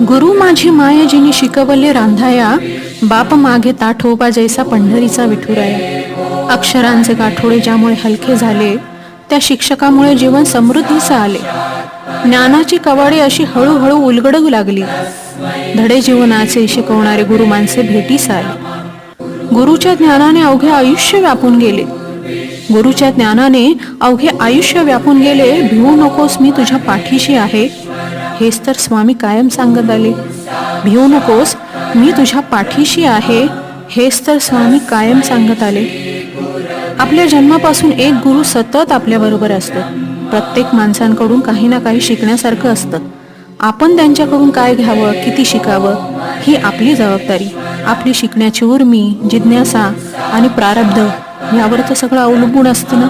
गुरु माझी माया जिने शिकवले रांधाया बाप मागे ताठोबा जैसा पंढरीचा विठुराया. अक्षरांचे गाठोडे ज्यामुळे हलके झाले त्या शिक्षकामुळे जीवन समृद्धीचं आले. ज्ञानाची कवाडे अशी हळूहळू उलगडू लागली. धडे जीवनाचे शिकवणारे गुरु माणसे भेटीस आले. गुरुच्या ज्ञानाने अवघे आयुष्य व्यापून गेले. गुरुच्या ज्ञानाने अवघे आयुष्य व्यापून गेले भिवू नकोस मी तुझ्या पाठीशी आहे. हेच तर स्वामी कायम सांगत आले. भिवू नकोस मी तुझ्या पाठीशी आहे हेच तर स्वामी कायम सांगत आले. आपल्या जन्मापासून एक गुरु सतत आपल्याबरोबर असतो. प्रत्येक माणसांकडून काही ना काही शिकण्यासारखं असतं. आपण त्यांच्याकडून काय घ्यावं किती शिकावं ही आपली जबाबदारी. आपली शिकण्याची उर्मी जिज्ञासा आणि प्रारब्ध यावर तर सगळं अवलंबून असतं ना?